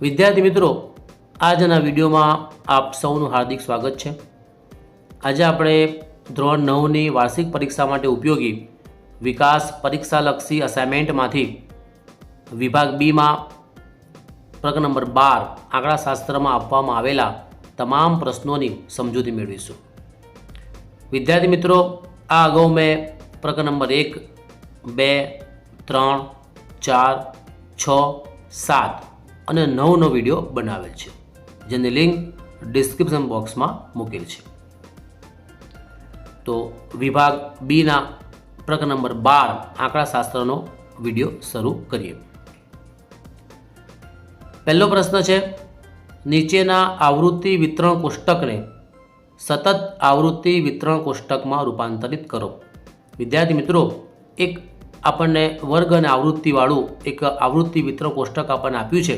વિદ્યાર્થી મિત્રો, આજના વિડીયોમાં આપ સૌનું હાર્દિક સ્વાગત છે. આજે આપણે ધોરણ નવની વાર્ષિક પરીક્ષા માટે ઉપયોગી વિકાસ પરીક્ષાલક્ષી અસાઇનમેન્ટમાંથી વિભાગ બીમાં પ્રક નંબર બાર આંકડાશાસ્ત્રમાં આપવામાં આવેલા તમામ પ્રશ્નોની સમજૂતી મેળવીશું. વિદ્યાર્થી મિત્રો, આ અગાઉ મેં પ્રક નંબર એક, બે, ત્રણ, ચાર, છ, સાત અને નવો નવો વીડિયો બનાવેલ છે, જેની લિંક ડિસ્ક્રિપ્શન બોક્સમાં મૂકેલ છે. તો વિભાગ બીના પ્રકરણ નંબર બાર આંકડાશાસ્ત્રનો વીડિયો શરૂ કરીએ. પહેલો પ્રશ્ન છે, નીચેના આવૃત્તિ વિતરણ કોષ્ટકને સતત આવૃત્તિ વિતરણ કોષ્ટકમાં રૂપાંતરિત કરો. વિદ્યાર્થી મિત્રો, એક આપણને વર્ગ અને આવૃત્તિવાળું એક આવૃત્તિ મિત્ર કોષ્ટક આપણને આપ્યું છે.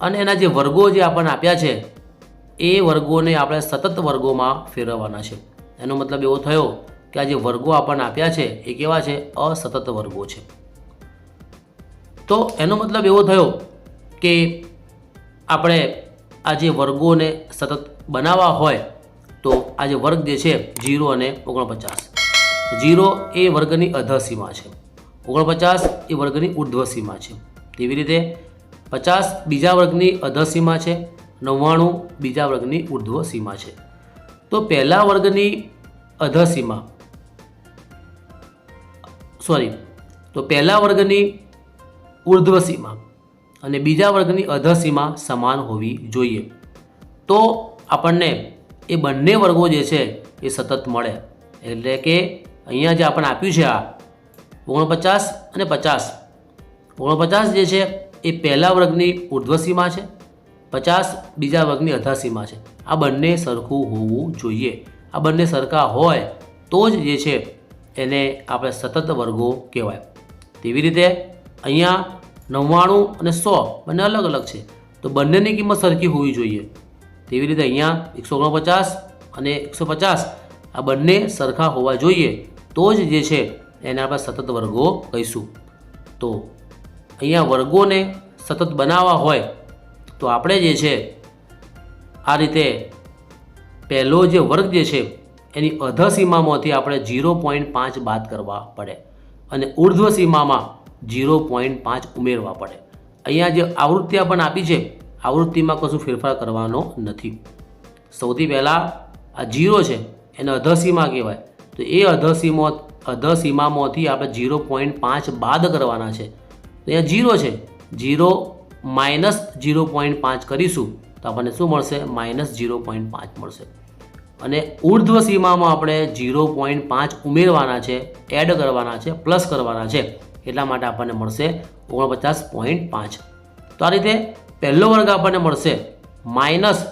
અને એના જે વર્ગો જે આપણને આપ્યા છે, એ વર્ગોને આપણે સતત વર્ગોમાં ફેરવવાના છે. એનો મતલબ એવો થયો કે આ જે વર્ગો આપણને આપ્યા છે, એ કેવા છે? અસતત વર્ગો છે. તો એનો મતલબ એવો થયો કે આપણે આ જે વર્ગોને સતત બનાવવા હોય, તો આ જે વર્ગ જે છે, જીરો અને ઓગણપચાસ. જીરો એ વર્ગની અધસીમા છે. ઓગણપચાસ એ વર્ગની ઉર્ધ્વ સીમા છે. તેવી રીતે પચાસ બીજા વર્ગની અધસીમા છે, નવ્વાણું બીજા વર્ગની ઉર્ધ્વ સીમા છે. તો પહેલા વર્ગની અધસીમા સોરી, તો પહેલા વર્ગની ઉર્ધ્વ સીમા અને બીજા વર્ગની અધસીમા સમાન હોવી જોઈએ. તો આપણને એ બંને વર્ગો જે છે એ સતત મળે. એટલે કે અહીંયા જે આપણને આપ્યું છે આ ઓગણપચાસ અને પચાસ. ઓગણપચાસ જે છે એ પહેલા વર્ગની ઉર્ધ્વસીમા છે. પચાસ બીજા વર્ગની અધાસીમા છે. આ બંને સરખું હોવું જોઈએ. આ બંને સરખા હોય તો જ જે છે એને આપણે સતત વર્ગો કહેવાય. તેવી રીતે અહીંયા નવ્વાણું અને સો બંને અલગ અલગ છે. તો બંનેની કિંમત સરખી હોવી જોઈએ. તેવી રીતે અહીંયા એકસો ઓગણપચાસ અને એકસો પચાસ આ બંને સરખા હોવા જોઈએ તો જ જે છે એને આપણે સતત વર્ગો કહીશું. તો અહીંયા વર્ગોને સતત બનાવવા હોય તો આપણે જે છે આ રીતે પહેલો જે વર્ગ જે છે એની અધ સીમામાંથી આપણે ઝીરો પોઈન્ટ પાંચ બાદ કરવા પડે અને ઉર્ધ્વ સીમામાં ઝીરો પોઈન્ટ પાંચ ઉમેરવા પડે. અહીંયા જે આવૃત્તિ આપણને આપી છે, આવૃત્તિમાં કશું ફેરફાર કરવાનો નથી. સૌથી પહેલાં આ જીરો છે, એને અધસીમા કહેવાય. તો એ અધસીમા અધસીમામાંથી આપણે ઝીરો પોઈન્ટ પાંચ બાદ કરવાના છે. અહીંયા ઝીરો છે. જીરો માઇનસ ઝીરો પોઈન્ટ પાંચ કરીશું તો આપણને શું મળશે? માઇનસ ઝીરો પોઈન્ટ પાંચ મળશે. અને ઉર્ધ્વ સીમામાં આપણે ઝીરો પોઈન્ટ પાંચ ઉમેરવાના છે એડ કરવાના છે પ્લસ કરવાના છે. એટલા માટે આપણને મળશે ઓગણપચાસ પોઈન્ટ પાંચ. તો આ રીતે પહેલો વર્ગ આપણને મળશે માઇનસ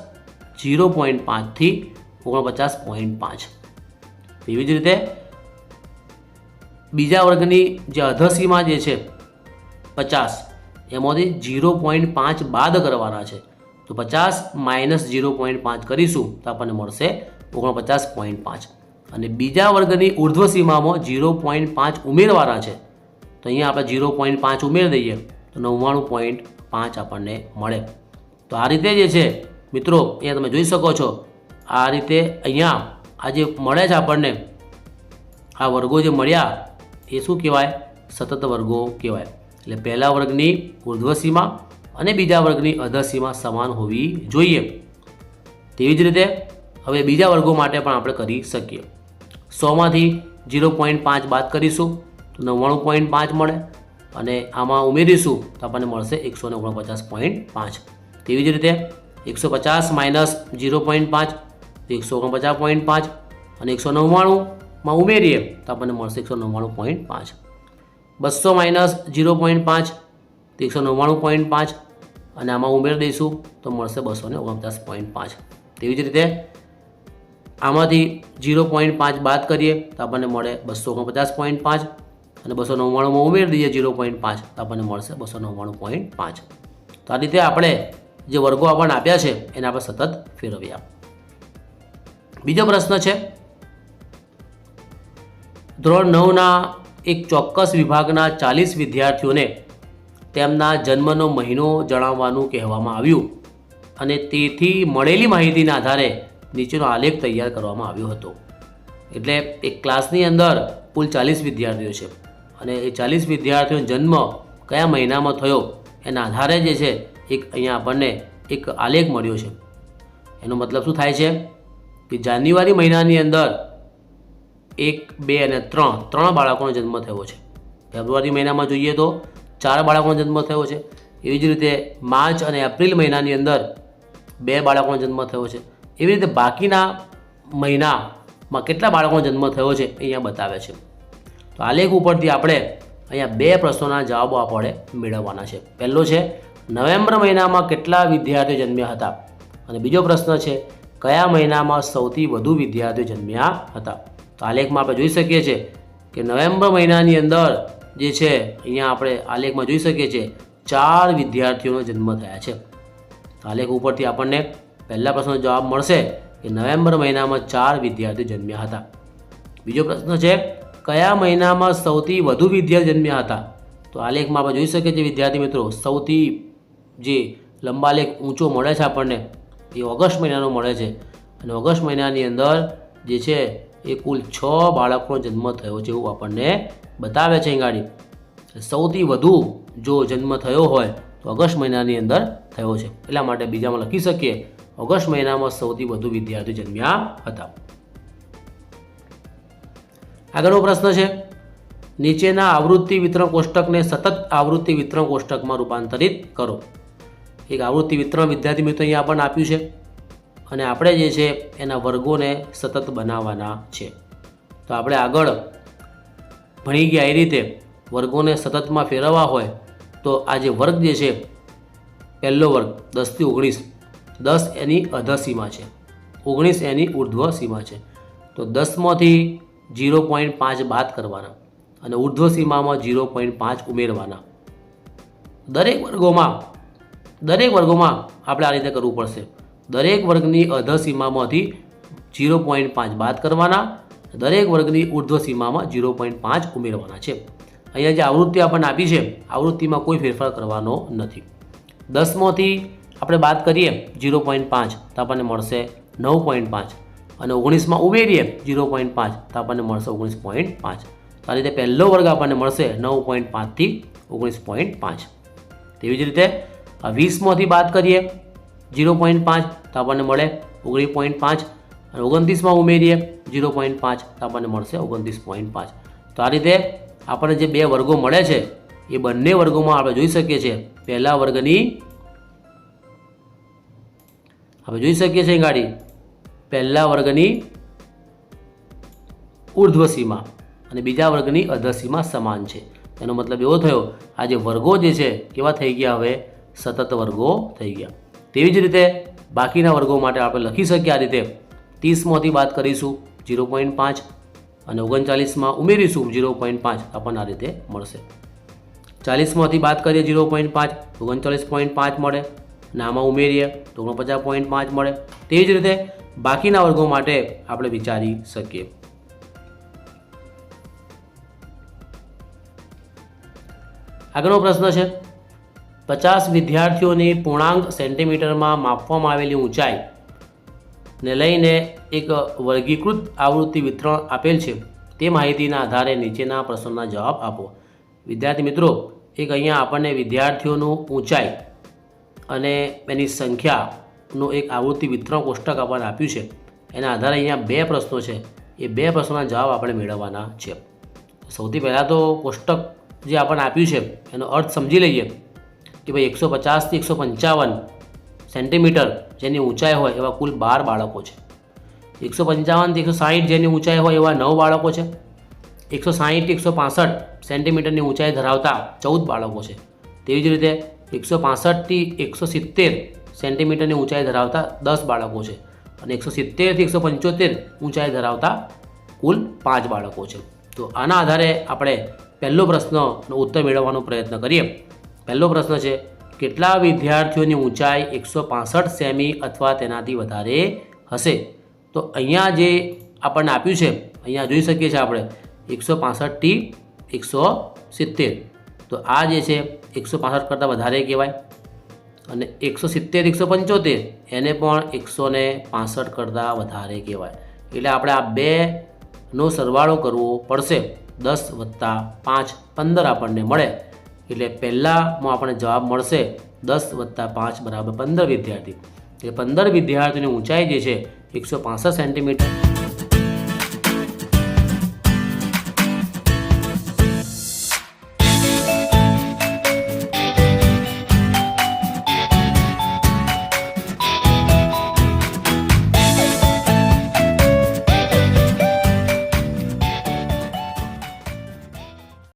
ઝીરો પોઈન્ટ પાંચથી ઓગણપચાસ પોઈન્ટ પાંચ. એવી જ રીતે બીજા વર્ગની જે અધસીમા જે છે, પચાસ, એમાંથી ઝીરો પોઈન્ટ પાંચ બાદ કરવાના છે. તો પચાસ માઇનસ ઝીરો પોઈન્ટ પાંચ કરીશું તો આપણને મળશે ઓગણપચાસ પોઈન્ટ પાંચ. અને બીજા વર્ગની ઉર્ધ્વ સીમામાં ઝીરો પોઈન્ટ પાંચ ઉમેરવાના છે. તો અહીંયા આપણે ઝીરો પોઈન્ટ પાંચ ઉમેરી દઈએ તો નવ્વાણું પોઈન્ટ પાંચ આપણને મળે. તો આ રીતે જે છે, મિત્રો, અહીંયા તમે જોઈ શકો છો, આ રીતે અહીંયા આ જે મળે છે આપણને, આ વર્ગો જે મળ્યા એ શું કહેવાય? સતત વર્ગો કહેવાય. એટલે પહેલા વર્ગની ઉર્ધ્વસીમા અને બીજા વર્ગની અધસીમા સમાન હોવી જોઈએ. તેવી જ રીતે હવે બીજા વર્ગો માટે પણ આપણે કરી શકીએ. સોમાંથી ઝીરો પોઈન્ટ પાંચ બાદ કરીશું, તો નવ્વાણું પોઈન્ટ પાંચ મળે અને આમાં ઉમેરીશું તો આપણને મળશે એકસો ને ઓગણપચાસ પોઈન્ટ પાંચ. તેવી જ રીતે એકસો પચાસ માઇનસ ઝીરો પોઈન્ટ પાંચ એકસો ઓગણપચાસ પોઈન્ટ પાંચ અને એકસો નવ્વાણુંમાં ઉમેરીએ તો આપણને મળશે એકસો નવ્વાણું પોઈન્ટ પાંચ. બસો માઇનસ ઝીરો પોઈન્ટ પાંચ તો એકસો નવ્વાણું પોઈન્ટ પાંચ. અને આમાં ઉમેરી દઈશું તો મળશે બસો ને ઓગણપચાસ પોઈન્ટ પાંચ. તેવી જ રીતે આમાંથી ઝીરો પોઈન્ટ પાંચ બાદ કરીએ તો આપણને મળે બસો ઓગણપચાસ પોઈન્ટ પાંચ. અને બસો નવ્વાણુંમાં ઉમેરી દઈએ ઝીરો પોઈન્ટ પાંચ તો આપણને મળશે બસો નવ્વાણું પોઈન્ટ પાંચ. તો આ રીતે આપણે જે વર્ગો આપણને આપ્યા છે, એને આપણે સતત ફેરવ્યા બીજો પ્રશ્ન છે ધોરણ નવના એક ચોક્કસ વિભાગના ચાલીસ વિદ્યાર્થીઓને તેમના જન્મનો મહિનો જણાવવાનું કહેવામાં આવ્યું અને તેથી મળેલી માહિતીના આધારે નીચેનો આલેખ તૈયાર કરવામાં આવ્યો હતો. એટલે એક ક્લાસની અંદર કુલ ચાલીસ વિદ્યાર્થીઓ છે અને એ ચાલીસ વિદ્યાર્થીઓનો જન્મ કયા મહિનામાં થયો એના આધારે જે છે એક અહીંયા આપણને એક આલેખ મળ્યો છે. એનો મતલબ શું થાય છે? કે જાન્યુઆરી મહિનાની અંદર એક, બે અને ત્રણ. ત્રણ બાળકોનો જન્મ થયો છે. ફેબ્રુઆરી મહિનામાં જોઈએ તો ચાર બાળકોનો જન્મ થયો છે. એવી જ રીતે માર્ચ અને એપ્રિલ મહિનાની અંદર બે બાળકોનો જન્મ થયો છે. એવી રીતે બાકીના મહિનામાં કેટલા બાળકોનો જન્મ થયો છે અહીંયા બતાવે છે. તો આલેખ ઉપરથી આપણે અહીંયા બે પ્રશ્નોના જવાબો આપણે મેળવવાના છે. પહેલો છે, નવેમ્બર મહિનામાં કેટલા વિદ્યાર્થીઓ જન્મ્યા હતા? અને બીજો પ્રશ્ન છે, કયા મહિનામાં સૌથી વધુ વિદ્યાર્થીઓ જન્મ્યા હતા? તો આલેખમાં આપણે જોઈ શકીએ છીએ કે નવેમ્બર મહિનાની અંદર જે છે, અહીંયા આપણે આલેખમાં જોઈ શકીએ છીએ, ચાર વિદ્યાર્થીઓનો જન્મ થયા છે. આલેખ ઉપરથી આપણને પહેલા પ્રશ્નનો જવાબ મળશે કે નવેમ્બર મહિનામાં ચાર વિદ્યાર્થીઓ જન્મ્યા હતા. બીજો પ્રશ્ન છે, કયા મહિનામાં સૌથી વધુ વિદ્યાર્થી જન્મ્યા હતા? તો આલેખમાં આપણે જોઈ શકીએ છીએ, વિદ્યાર્થી મિત્રો, સૌથી જે લંબાલેખ ઊંચો મળે છે આપણને, એ ઓગસ્ટ મહિનાનો મળે છે. અને ઓગસ્ટ મહિનાની અંદર જે છે એ કુલ છ બાળકોનો જન્મ થયો છે એવું આપણને બતાવે છે ગાડી. સૌથી વધુ જો જન્મ થયો હોય તો ઓગસ્ટ મહિનાની અંદર થયો છે. એટલા માટે બીજામાં લખી શકીએ, ઓગસ્ટ મહિનામાં સૌથી વધુ વિદ્યાર્થીઓ જન્મ્યા હતા. આગળનો પ્રશ્ન છે, નીચેના આવૃત્તિ વિતરણ કોષ્ટકને સતત આવૃત્તિ વિતરણ કોષ્ટકમાં રૂપાંતરિત કરો. એક આવૃત્તિ વિતરણ વિદ્યાર્થી મિત્રો અહીંયા આપણને આપ્યું છે. અને આપણે જે છે એના વર્ગોને સતત બનાવવાના છે. તો આપણે આગળ ભણી ગયા એ રીતે વર્ગોને સતતમાં ફેરવવા હોય તો આ જે વર્ગ જે છે, પહેલો વર્ગ દસથી ઓગણીસ, દસ એની અધર સીમા છે. ઓગણીસ એની ઉર્ધ્વ સીમા છે. તો દસમાંથી જીરો પોઈન્ટ પાંચ બાદ કરવાના અને ઉર્ધ્વ સીમામાં જીરો પોઈન્ટ પાંચ ઉમેરવાના. દરેક વર્ગોમાં દરેક વર્ગોમાં આપણે આ રીતે કરવું પડશે. દરેક વર્ગની અધ સીમામાંથી જીરો પોઈન્ટ પાંચ બાદ કરવાના, દરેક વર્ગની ઉર્ધ્વ સીમામાં જીરો પોઈન્ટ પાંચ ઉમેરવાના છે. અહીંયા જે આવૃત્તિ આપણને આપી છે, આવૃત્તિમાં કોઈ ફેરફાર કરવાનો નથી. દસમાંથી આપણે બાદ કરીએ જીરો પોઈન્ટ પાંચ, તો આપણને મળશે નવ પોઈન્ટ પાંચ. અને ઓગણીસમાં ઉમેરીએ જીરો પોઈન્ટ પાંચ, તો આપણને મળશે ઓગણીસ પોઈન્ટ પાંચ. આ રીતે પહેલો વર્ગ આપણને મળશે નવ પોઈન્ટ પાંચથી ઓગણીસ પોઈન્ટ પાંચ. તેવી જ રીતે વીસમાંથી બાદ કરીએ જીરો પોઈન્ટ પાંચ તો આપણને મળે ઓગણીસ પોઈન્ટ પાંચ અને ઓગણત્રીસમાં ઉમેરીએ જીરો પોઈન્ટ પાંચ તો આપણને મળશે ઓગણત્રીસ પોઈન્ટ પાંચ. તો આ રીતે આપણને જે બે વર્ગો મળે છે, એ બંને વર્ગોમાં આપણે જોઈ શકીએ છીએ. પહેલા વર્ગની આપણે જોઈ શકીએ છીએ ગાડી. પહેલા વર્ગની ઉર્ધ્વ સીમા અને બીજા વર્ગની અધસીમા સમાન છે. એનો મતલબ એવો થયો, આ જે વર્ગો જે છે, કેવા થઈ ગયા હવે? સતત વર્ગો થઈ ગયા. તેવી જ રીતે બાકીના વર્ગો માટે આપણે લખી શકીએ આ રીતે ત્રીસમાંથી બાદ કરીશું જીરો પોઈન્ટ પાંચ અને ઓગણચાલીસમાં ઉમેરીશું જીરો પોઈન્ટ પાંચ. આપણને આ રીતે મળશે. ચાલીસમાંથી બાદ કરીએ જીરો પોઈન્ટ પાંચ, ઓગણચાલીસ પોઈન્ટ પાંચ મળે અને આમાં ઉમેરીએ તો ઓગણપચાસ પોઈન્ટ પાંચ મળે. તેવી જ રીતે બાકીના વર્ગો માટે આપણે વિચારી શકીએ. આગળનો પ્રશ્ન છે પચાસ વિદ્યાર્થીઓની પૂર્ણાંક સેન્ટીમીટરમાં માપવામાં આવેલી ઊંચાઈ ને લઈને એક વર્ગીકૃત આવૃત્તિ વિતરણ આપેલ છે. તે માહિતીના આધારે નીચેના પ્રશ્નોના જવાબ આપો. વિદ્યાર્થી મિત્રો, એક અહીંયા આપણને વિદ્યાર્થીઓનું ઊંચાઈ અને એની સંખ્યાનું એક આવૃત્તિ વિતરણ કોષ્ટક આપણને આપ્યું છે. એના આધારે અહીંયા બે પ્રશ્નો છે. એ બે પ્રશ્નોના જવાબ આપણે મેળવવાના છે. સૌથી પહેલાં તો કોષ્ટક જે આપણને આપ્યું છે, એનો અર્થ સમજી લઈએ. કે ભાઈ એકસો પચાસથી એકસો પંચાવન સેન્ટીમીટર જેની ઊંચાઈ હોય એવા કુલ બાર બાળકો છે. એકસો પંચાવનથી એકસો સાહીઠ જેની ઊંચાઈ હોય એવા નવ બાળકો છે. એકસો સાહીઠથી એકસો પાસઠ સેન્ટીમીટરની ઊંચાઈ ધરાવતા ચૌદ બાળકો છે. તેવી જ રીતે એકસો પાસઠથી એકસો સિત્તેર સેન્ટીમીટરની ઊંચાઈ ધરાવતા દસ બાળકો છે અને એકસો સિત્તેરથી એકસો પંચોતેર ઊંચાઈ ધરાવતા કુલ પાંચ બાળકો છે. તો આના આધારે આપણે પહેલો પ્રશ્નનો ઉત્તર મેળવવાનો પ્રયત્ન કરીએ. પહેલો પ્રશ્ન છે, કેટલા વિદ્યાર્થીઓની ઊંચાઈ એકસો પાસઠ સેમી અથવા તેનાથી વધારે હશે? તો અહીંયા જે આપણને આપ્યું છે, અહીંયા જોઈ શકીએ છીએ આપણે, એકસો પાસઠથી એકસો સિત્તેર. તો આ જે છે, એકસો પાસઠ કરતાં વધારે કહેવાય. અને એકસો સિત્તેર, એકસો પંચોતેર, એને પણ એકસો ને પાસઠ કરતાં વધારે કહેવાય. એટલે આપણે આ બેનો સરવાળો કરવો પડશે. દસ વત્તા પાંચ પંદર આપણને મળે. એટલે પહેલાંમાં આપણને જવાબ મળશે દસ વત્તા પાંચ બરાબર પંદર વિદ્યાર્થી. એટલે પંદર વિદ્યાર્થીઓની ઊંચાઈ જે છે, એકસો પાસઠ સેન્ટીમીટર.